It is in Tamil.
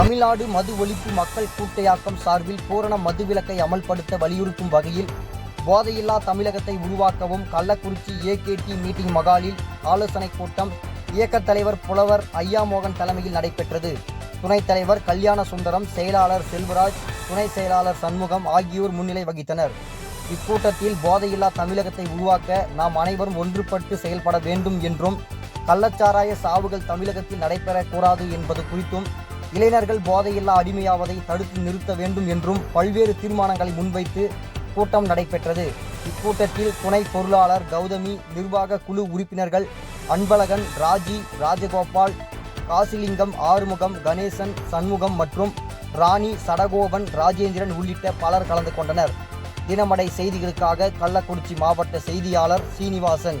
தமிழ்நாடு மது ஒழிப்பு மக்கள் கூட்டையாக்கம் சார்பில் பூரண மதுவிலக்கை அமல்படுத்த வலியுறுத்தும் வகையில் போதையில்லா தமிழகத்தை உருவாக்கவும் கள்ளக்குறிச்சி ஏகேடி மீட்டிங் மகாலில் ஆலோசனைக் கூட்டம் இயக்கத் தலைவர் புலவர் ஐயா மோகன் தலைமையில் நடைபெற்றது. துணைத் தலைவர் கல்யாண சுந்தரம் செயலாளர் செல்வராஜ் துணை செயலாளர் சண்முகம் ஆகியோர் முன்னிலை வகித்தனர். இக்கூட்டத்தில் போதையில்லா தமிழகத்தை உருவாக்க நாம் அனைவரும் ஒன்றுபட்டு செயல்பட வேண்டும் என்றும் கள்ளச்சாராய சாவுகள் தமிழகத்தில் நடைபெறக்கூடாது என்பது குறித்தும் இளைஞர்கள் போதையில்லா அடிமையாவதை தடுத்து நிறுத்த வேண்டும் என்றும் பல்வேறு தீர்மானங்களை முன்வைத்து கூட்டம் நடைபெற்றது. இக்கூட்டத்தில் துணை பொருளாளர் கௌதமி நிர்வாக குழு உறுப்பினர்கள் அன்பழகன் ராஜி ராஜகோபால் காசிலிங்கம் ஆறுமுகம் கணேசன் சண்முகம் மற்றும் ராணி சடகோபன் ராஜேந்திரன் உள்ளிட்ட பலர் கலந்து கொண்டனர். தினமடை செய்திகளுக்காக கள்ளக்குறிச்சி மாவட்ட செய்தியாளர் சீனிவாசன்.